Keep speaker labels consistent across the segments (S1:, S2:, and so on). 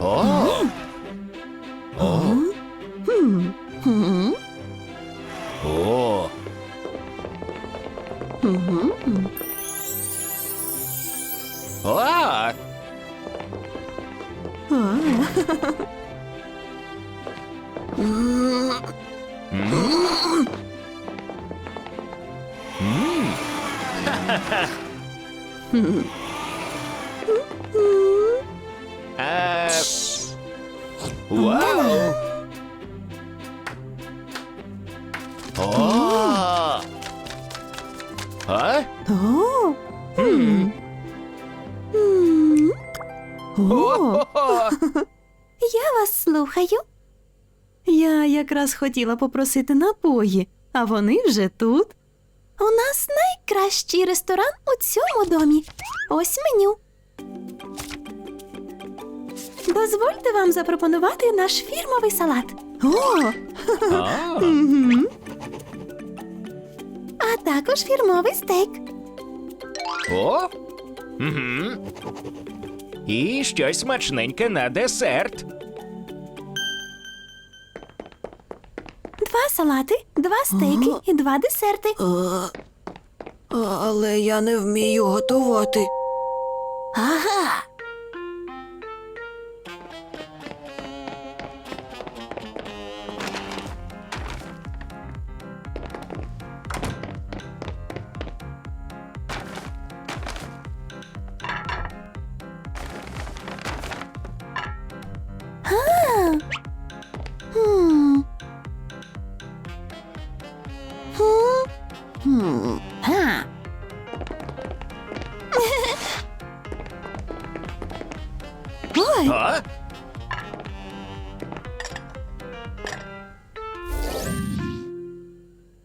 S1: О!
S2: Хотіла попросити напої, а вони вже тут. У нас найкращий ресторан у цьому домі. Ось меню. Дозвольте вам запропонувати наш фірмовий салат. О!
S1: А.
S2: Мгм. А також фірмовий стейк.
S1: О! Угу. І щось смачненьке на десерт.
S2: Два салати, два стейки і два десерти.
S3: Але я не вмію готувати.
S2: Ага. Хм. Ха. Ой.
S1: А?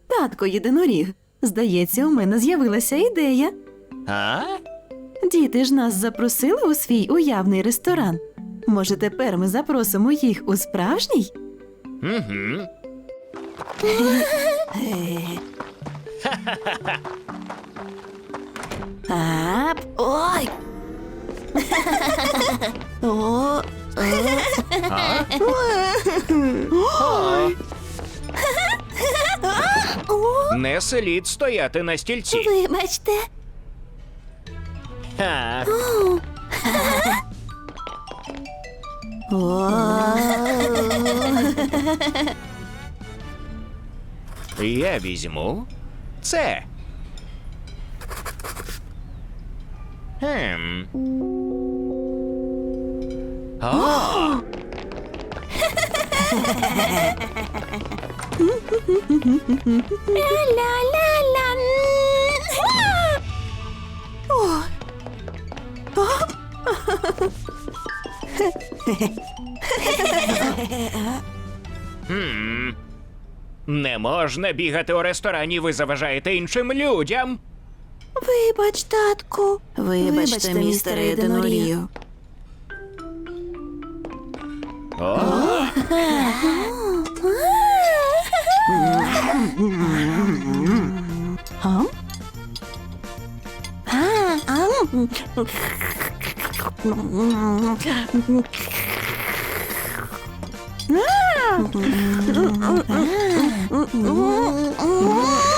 S2: Татко єдиноріг. Здається, у мене з'явилася ідея.
S1: А?
S2: Діти ж нас запросили у свій уявний ресторан. Може, тепер ми запросимо їх у справжній?
S1: Угу.
S2: Ап, ой. О,
S1: А?
S2: ой. О,
S1: Не слід стояти на стільці.
S2: вибачте.
S1: А. Я візьму це. Хм. А.
S2: Ля-ля-ля-ля. О.
S1: Хм. Не можна бігати у ресторані, ви заважаєте іншим людям.
S2: Вибач, татку.
S3: Вибачте, містере єдинорію.
S1: О,
S2: Ам? А, ам.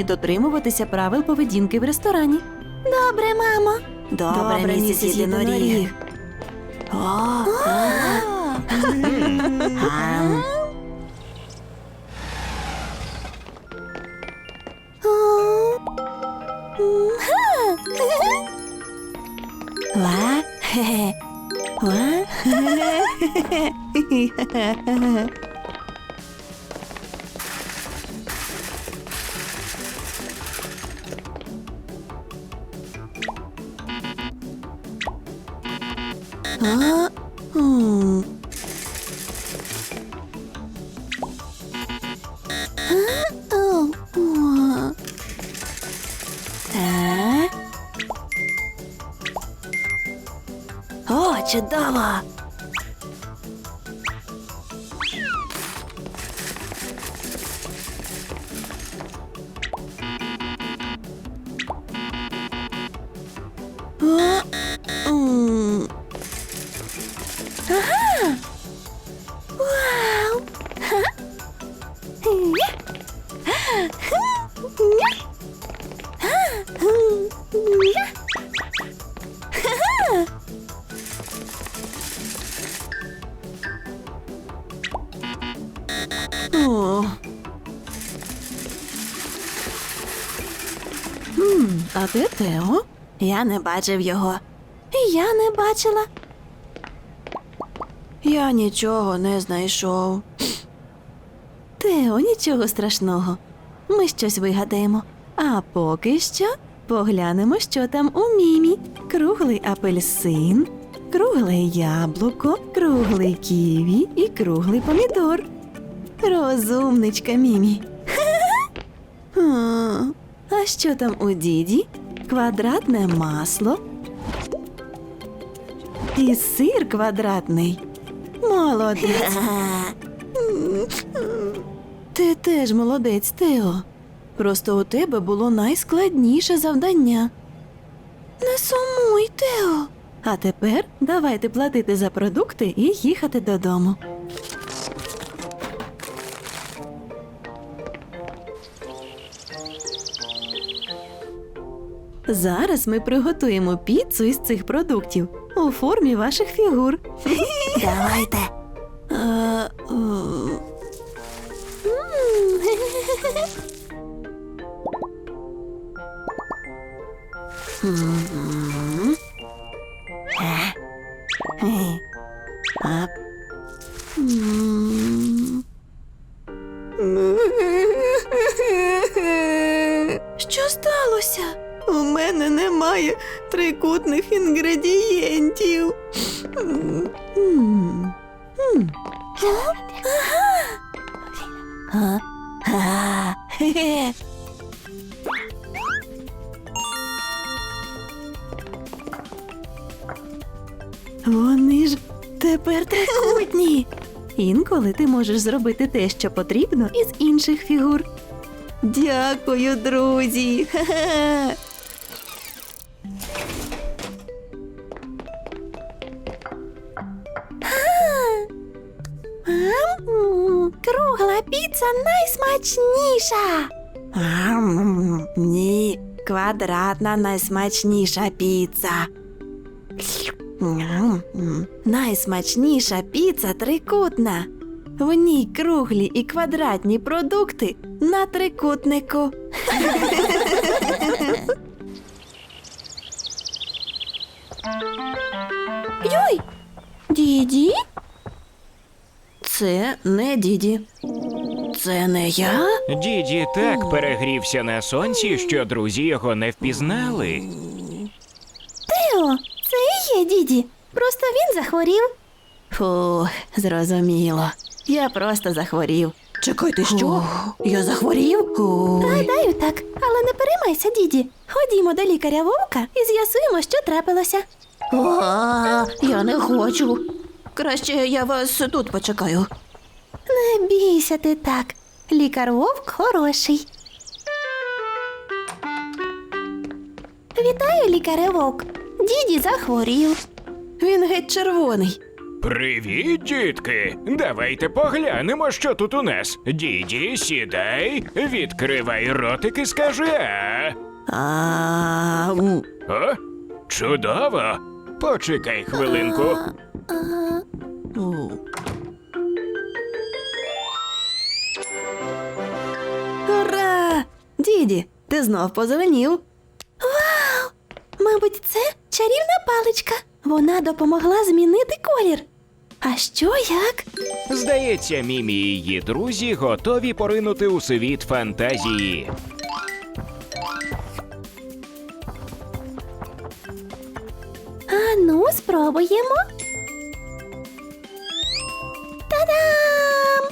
S2: Повинні дотримуватися правил поведінки в ресторані. Добре, мамо.
S3: Добре, місіс єдиноріг. О, ам.
S2: Ва? Хе-хе. Ва? А?
S3: Хм.
S2: А?
S3: О,
S2: о. Так. О, чудово! Тео?
S3: Я не бачив його.
S2: Я не бачила.
S3: Я нічого не знайшов.
S2: Тео, нічого страшного. Ми щось вигадаємо. А поки що поглянемо, що там у мімі. Круглий апельсин, кругле яблуко, круглий ківі і круглий помідор. Розумничка мімі. А що там у діді? Квадратне масло. І сир квадратний. Молодець. Ти теж молодець, Тео. Просто у тебе було найскладніше завдання. Не сумуй, Тео. А тепер давайте платити за продукти і їхати додому. Зараз ми приготуємо піцу із цих продуктів у формі ваших фігур.
S3: Давайте.
S2: Е, мене немає трикутних інгредієнтів. Вони ж тепер трикутні. Інколи ти можеш зробити те, що потрібно, із інших фігур. Дякую, друзі. Хе-хе. Найсмачніша.
S3: Ам, Ні, квадратна найсмачніша піца.
S2: Найсмачніша піца трикутна. В ній круглі і квадратні продукти на трикутнику. Йой! Діді?
S3: Це не діді. Це не я.
S1: Діді так перегрівся на сонці, що друзі його не впізнали.
S2: Тео, це і є діді. Просто він захворів. Фу, зрозуміло. Я просто захворів.
S3: Чекайте, що? Я захворів?
S2: Гадаю, так, але не переймайся, діді. Ходімо до лікаря вовка і з'ясуємо, що трапилося.
S3: А, я не хочу. Краще я вас тут почекаю.
S2: Не бійся ти так. Лікар вовк хороший. Вітаю, лікаре вовк. Діді захворів.
S3: Він геть червоний.
S1: Привіт, дітки! Давайте поглянемо, що тут у нас. Діді, сідай, відкривай ротик і скажи а.
S3: А, м.
S1: О, чудово! Почекай хвилинку.
S3: У.
S2: Діді, ти знов позеленів. Вау! Мабуть, це чарівна паличка. Вона допомогла змінити колір. А що як?
S1: Здається, Мімі і її друзі готові поринути у світ фантазії.
S2: А ну, спробуємо. Та-дам!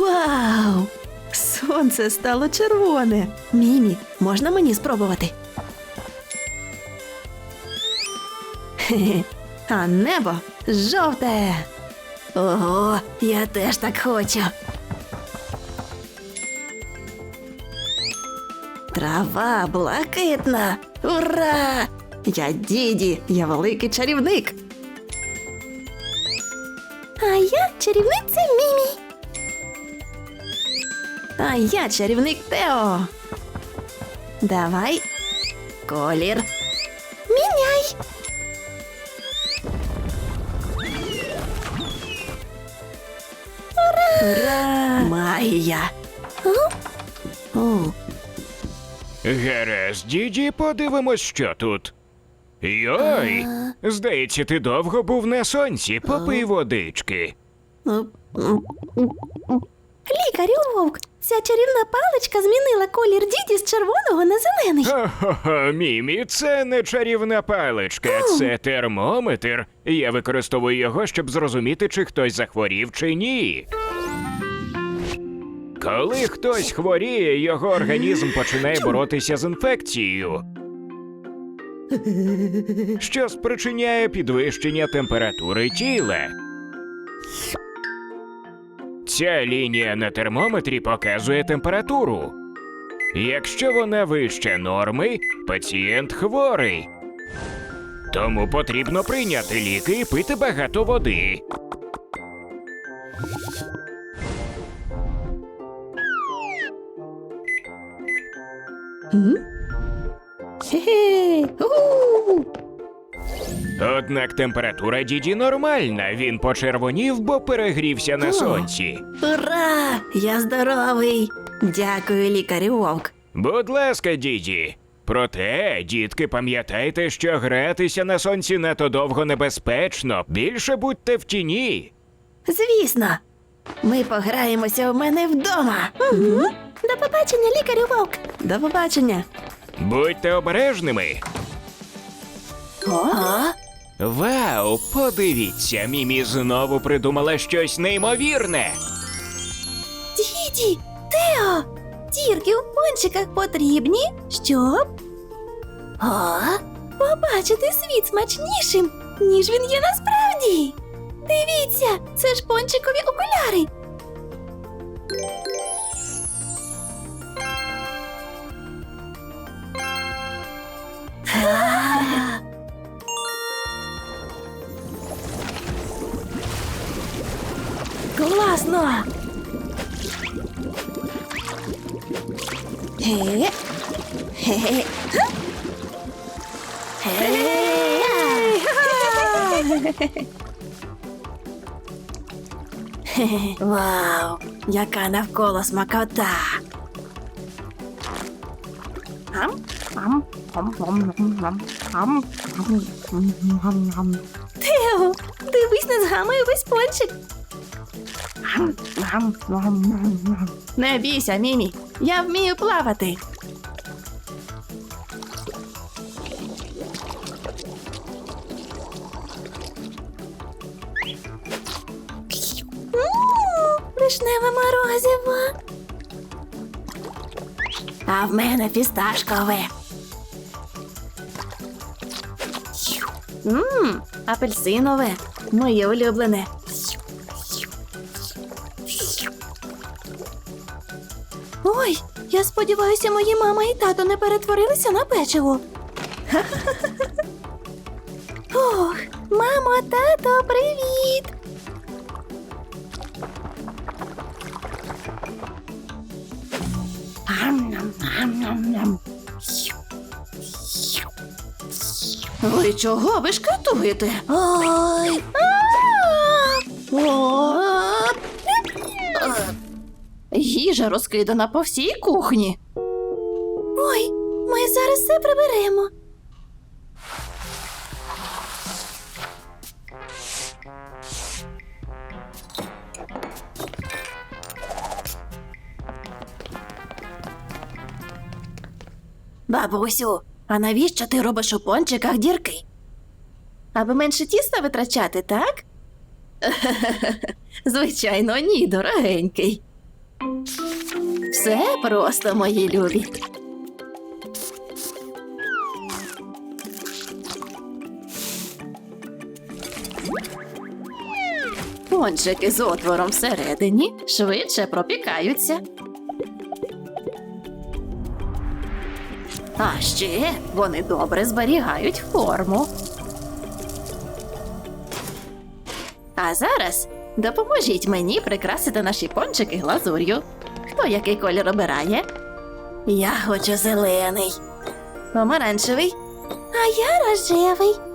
S2: Вау! Сонце стало червоне. Мімі, можна мені спробувати? А небо жовте. Ого, я теж так хочу. Трава блакитна. Ура! Я діді, я великий чарівник. А я чарівниця А я чарівник Тео. Давай. Колір. Міняй. Ура! Ура! Магія. О,
S1: Гаразд, діді, подивимось, що тут. Йой! Здається, ти довго був на сонці, попий водички.
S2: Лікарю вовк, ця чарівна паличка змінила колір діді з червоного на зелений.
S1: Хо-хо-хо, Мімі, це не чарівна паличка, це термометр. Я використовую його, щоб зрозуміти, чи хтось захворів чи ні. Коли хтось хворіє, його організм починає боротися з інфекцією. Що спричиняє підвищення температури тіла. Ця лінія на термометрі показує температуру. Якщо вона вище норми, пацієнт хворий. Тому потрібно прийняти ліки і пити багато води.
S2: Хе-хе.
S1: Однак температура діді нормальна, він почервонів, бо перегрівся на сонці.
S2: Ура! Я здоровий. Дякую, лікарю вовк.
S1: Будь ласка, діді. Проте, дітки, пам'ятайте, що гратися на сонці надто довго небезпечно. Більше будьте в тіні.
S2: Звісно. Ми пограємося у мене вдома. Угу. До побачення, лікарю вовк. До побачення.
S1: Будьте обережними. Вау, подивіться, Мімі знову придумала щось неймовірне.
S2: Діді, Тео, дірки в пончиках потрібні, щоб О? побачити світ смачнішим, ніж він є насправді. Дивіться, це ж пончикові окуляри. Класно! Ге. Вау, яка навколо смакота. Тео, дивись, не згамає весь пончик. Не бійся, Мімі. Я вмію плавати. Вишневе морозиво. А в мене фісташкове. Мм, апельсинове. Моє улюблене. Ой, я сподіваюся, мої мама і тато не перетворилися на печиво. Ох, мамо, тато, привіт! Ви чого ви шкатуєте? Ой. О. Їжа розкидана по всій кухні. Ой, ми зараз все приберемо. Бабусю, а навіщо ти робиш у пончиках дірки? Аби менше тіста витрачати, так? Звичайно, ні, дорогенький. Все просто, мої любі. Пончики з отвором всередині швидше пропікаються. А ще вони добре зберігають форму. А зараз допоможіть мені прикрасити наші пончики глазур'ю. Хто який колір обирає? Я хочу зелений. Помаранчевий.
S3: А я рожевий.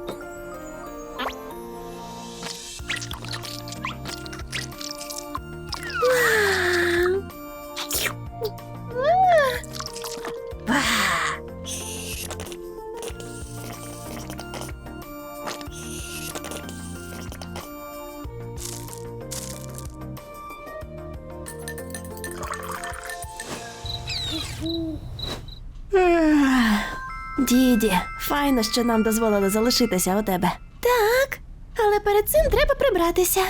S2: Діді, файно, що нам дозволили залишитися у тебе.
S3: Так, але перед цим треба прибратися.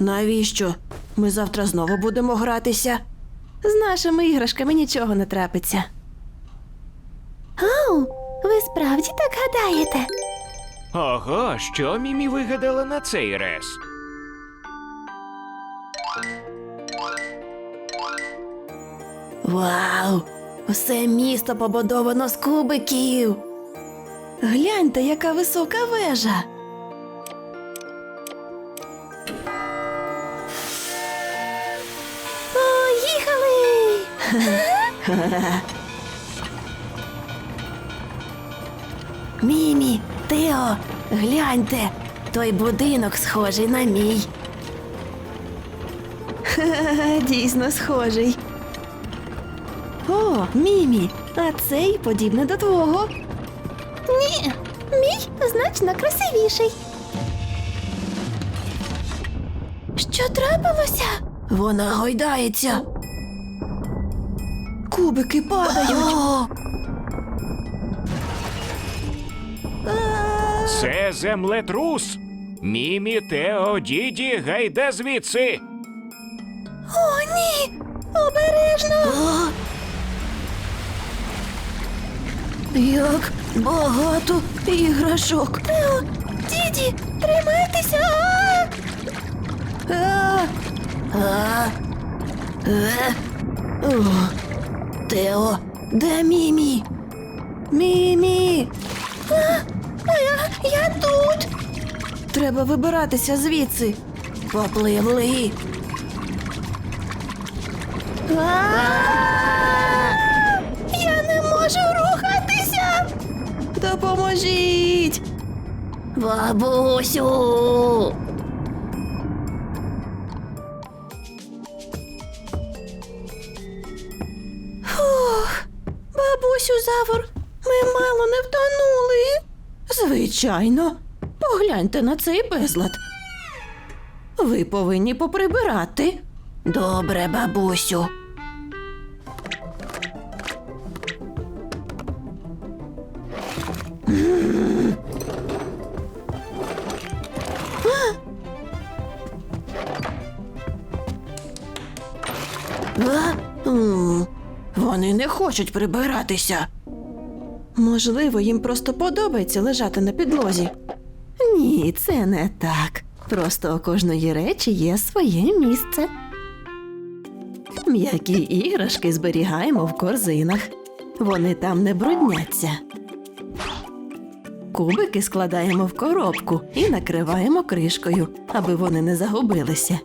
S2: Навіщо? Ми завтра знову будемо гратися. З нашими іграшками нічого не трапиться.
S3: Оу, ви справді так гадаєте?
S1: Ого, що Мімі вигадала на цей раз?
S2: Вау! Все місто побудовано з кубиків. Гляньте, яка висока вежа.
S3: Поїхали!
S2: Мімі, Тео, гляньте, той будинок схожий на мій. Дійсно схожий. О, Мімі, а цей подібний до твого.
S3: Ні, мій значно красивіший. Що трапилося?
S2: Вона гойдається. Кубики падають.
S1: Це землетрус. Мімі, Тео, Діді, гайда звідси.
S3: О, ні! Обережно!
S2: Як багато іграшок.
S3: Тео, діді, тримайтеся! А!
S2: А, а, е, о, Тео, де Мімі? Мімі!
S3: А я, я тут!
S2: Треба вибиратися звідси. Попливли.
S3: Я
S2: Допоможіть! Бабусю!
S3: Фух, бабусю Завор, ми мало не втонули.
S2: Звичайно, погляньте на цей безлад. Ви повинні поприбирати. Добре, бабусю. А? Вони не хочуть прибиратися. Можливо, їм просто подобається лежати на підлозі. Ні, це не так. Просто у кожної речі є своє місце. М'які іграшки зберігаємо в корзинах. Вони там не брудняться. Кубики складаємо в коробку і накриваємо кришкою, аби вони не загубилися.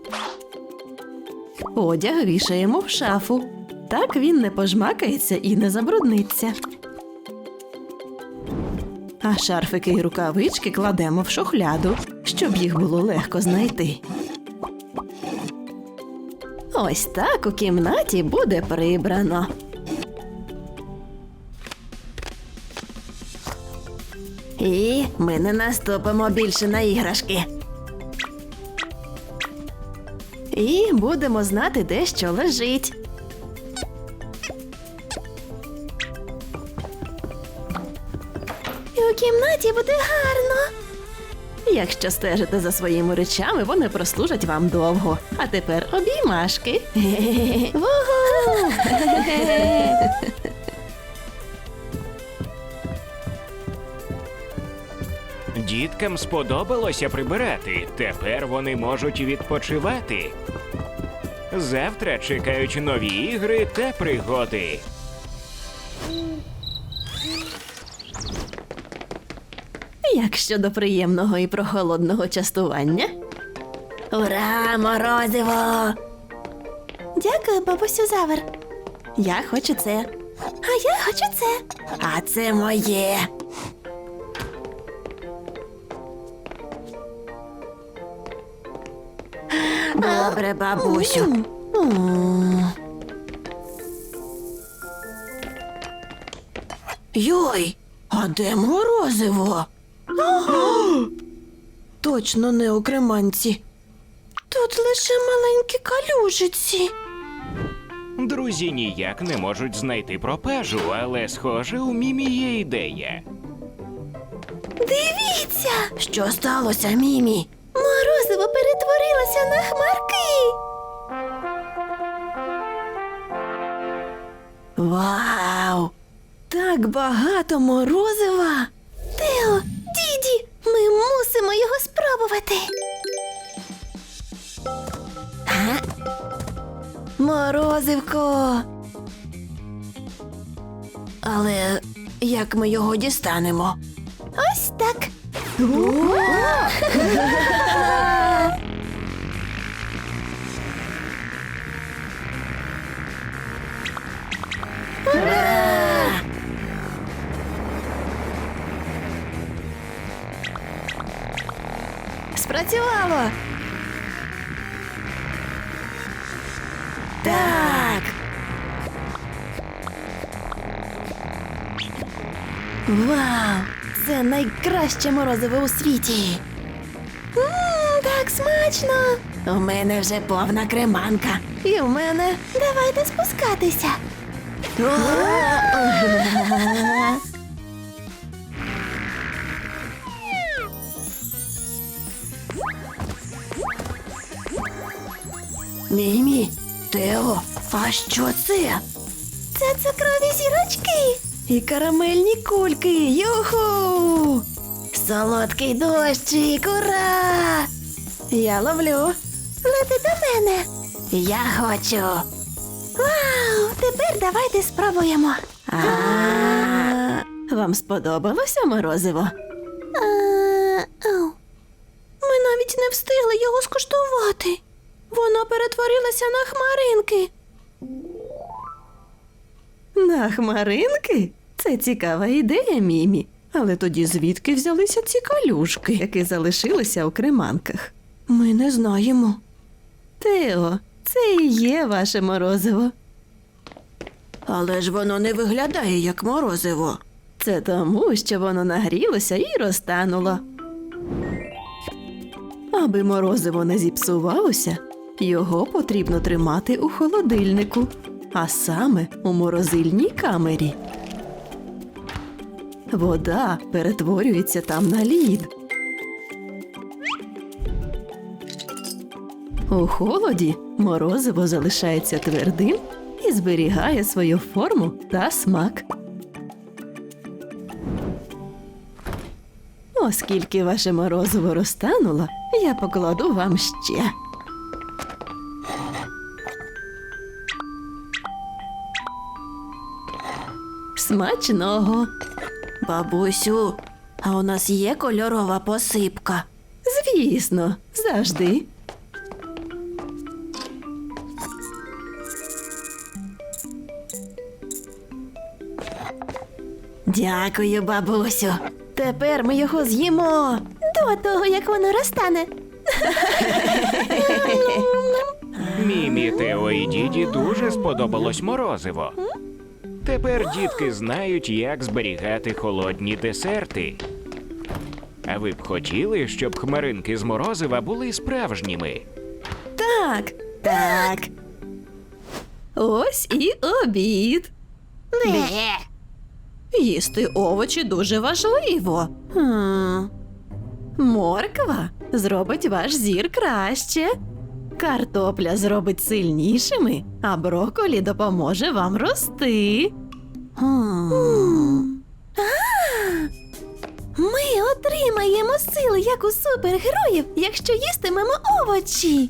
S2: Одяг вішаємо в шафу. Так він не пожмакається і не забрудниться. А шарфики і рукавички кладемо в шухляду, щоб їх було легко знайти. Ось так у кімнаті буде прибрано. І ми не наступимо більше на іграшки. І будемо знати, де що лежить.
S3: У кімнаті буде гарно.
S2: Якщо стежите за своїми речами, вони прослужать вам довго. А тепер обіймашки. Вугу!
S1: Діткам сподобалося прибирати. Тепер вони можуть відпочивати. Завтра чекають нові ігри та пригоди.
S2: Як щодо приємного і прохолодного частування?
S3: Ура, морозиво!
S2: Дякую, бабусю Завер. Я хочу це. А я хочу це.
S3: А це моє. Добре, бабусю. Йой, а де морозиво? Точно не у креманці. Тут лише маленькі калюжиці.
S1: Друзі ніяк не можуть знайти пропажу, але схоже, у мімі є ідея.
S2: Дивіться!
S3: Що сталося, Мімі?
S2: Морозиво перетворилося на хмарки.
S3: Вау! Так багато морозива!
S2: Тео, діді, ми мусимо його спробувати.
S3: Морозивко. Але як ми його дістанемо?
S2: Ось так.
S3: Спрацювало. Так. Вау! Це найкраще морозиво у світі.
S2: Мм, так смачно.
S3: У мене вже повна креманка. І в мене.
S2: Давайте спускатися.
S3: Мімі, Тео, а що це?
S2: Це цукрові зірочки.
S3: І карамельні кульки. Юху! Солодкий дощик, ура! Я ловлю.
S2: Лети до мене.
S3: Я хочу.
S2: Вау! Тепер давайте спробуємо.
S3: А,
S2: Вам сподобалося морозиво? А.
S3: Ми навіть не встигли його скуштувати. Воно перетворилося на хмаринки.
S2: На хмаринки? Це цікава ідея, Мімі. Але тоді звідки взялися ці калюшки, які залишилися у креманках?
S3: Ми не знаємо.
S2: Тео, це і є ваше морозиво.
S3: Але ж воно не виглядає як морозиво.
S2: Це тому, що воно нагрілося і розтануло. Аби морозиво не зіпсувалося, його потрібно тримати у холодильнику, а саме у морозильній камері. Вода перетворюється там на лід. У холоді морозиво залишається твердим і зберігає свою форму та смак. Оскільки ваше морозиво розтануло, я покладу вам ще. Смачного.
S3: Бабусю, а у нас є кольорова посипка.
S2: Звісно, завжди.
S3: Дякую, бабусю. Тепер ми його з'їмо.
S2: До того, як воно розтане.
S1: Мімі, Тео і діді дуже сподобалось морозиво. Тепер дітки знають, як зберігати холодні десерти. А ви б хотіли, щоб хмаринки з морозива були справжніми?
S2: Так, так. Ось і обід. Їсти овочі дуже важливо. Хм. Морква зробить ваш зір краще. Картопля зробить сильнішими, а броколі допоможе вам рости. Ми отримаємо сили, як у супергероїв, якщо їстимемо овочі.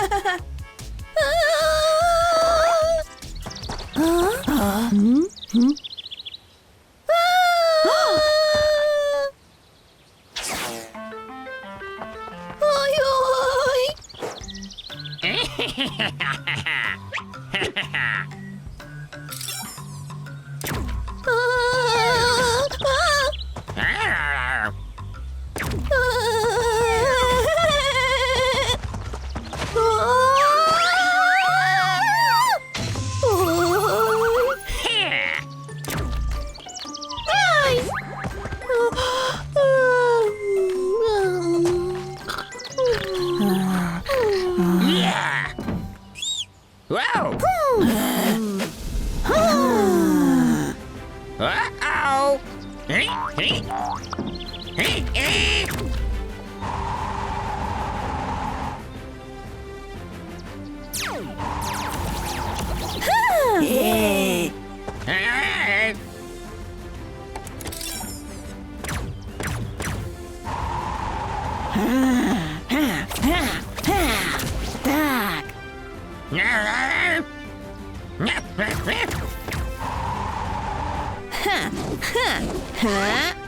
S3: Так. Ха.
S2: Клас!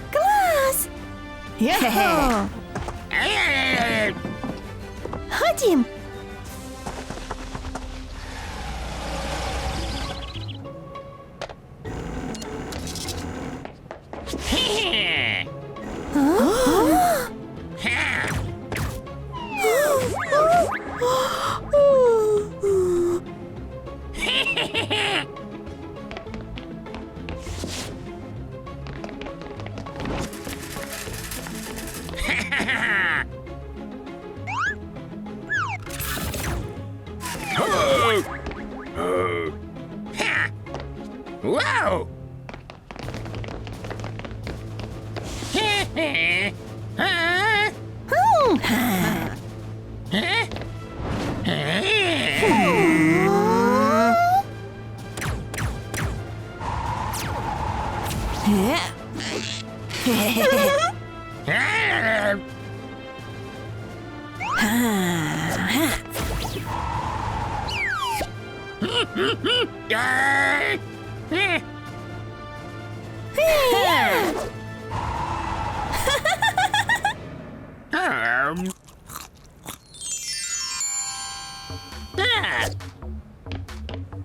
S3: Yahoo!
S2: Hadi
S1: Ha
S3: ha!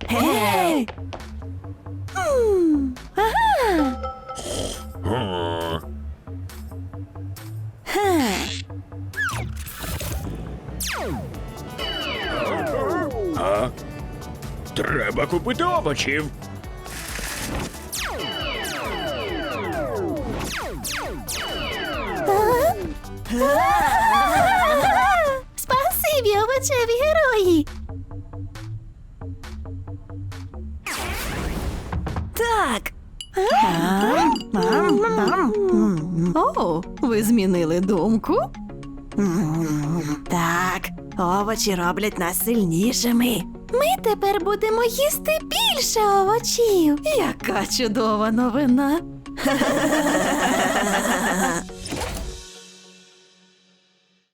S3: Гей. Ха.
S1: Треба купити овочів.
S2: Ви змінили думку?
S3: Так, овочі роблять нас сильнішими.
S2: Ми тепер будемо їсти більше овочів. Яка чудова новина.